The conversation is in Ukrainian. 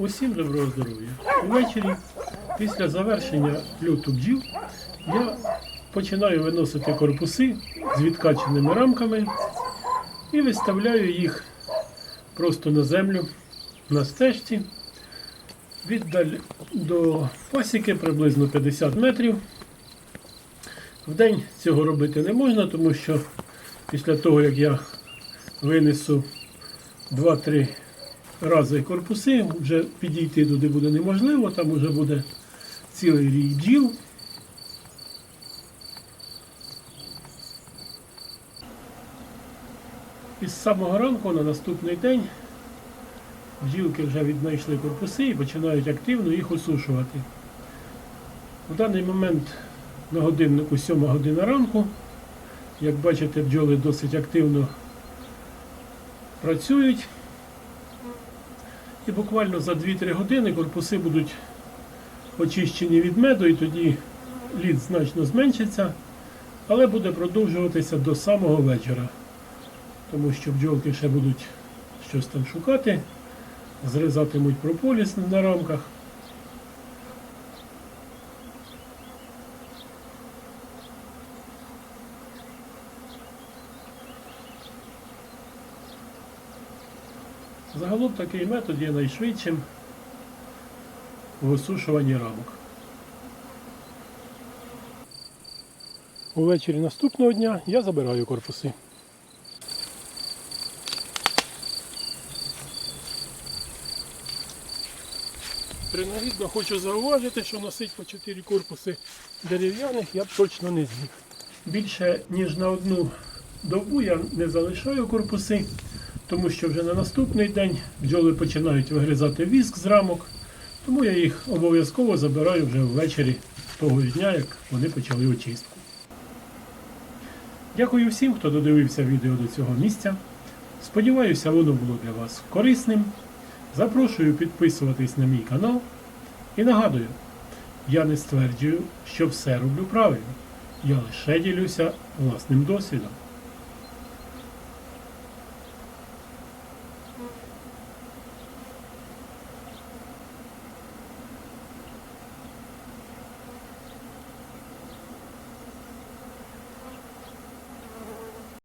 Усім доброго здоров'я. Увечері, після завершення льоту бджіл, я починаю виносити корпуси з відкаченими рамками і виставляю їх просто на землю на стежці. Віддаль до пасіки приблизно 50 метрів. В день цього робити не можна, тому що після того, як я винесу 2-3 рази корпуси, вже підійти туди буде неможливо, там вже буде цілий рій бджіл. І з самого ранку на наступний день бджілки вже віднайшли корпуси і починають активно їх осушувати. В даний момент на годиннику 7 година ранку. Як бачите, бджоли досить активно працюють. І буквально за 2-3 години корпуси будуть очищені від меду, і тоді лід значно зменшиться, але буде продовжуватися до самого вечора. Тому що бджолки ще будуть щось там шукати, зрізатимуть прополіс на рамках. Загалом такий метод є найшвидшим в осушуванні рамок. Увечері наступного дня я забираю корпуси. Принагідно хочу зауважити, що носить по 4 корпуси дерев'яних я б точно не зміг. Більше ніж на одну добу я не залишаю корпуси, тому що вже на наступний день бджоли починають вигризати віск з рамок, тому я їх обов'язково забираю вже ввечері того ж дня, як вони почали очистку. Дякую всім, хто додивився відео до цього місця. Сподіваюся, воно було для вас корисним. Запрошую підписуватись на мій канал. І нагадую, я не стверджую, що все роблю правильно. Я лише ділюся власним досвідом.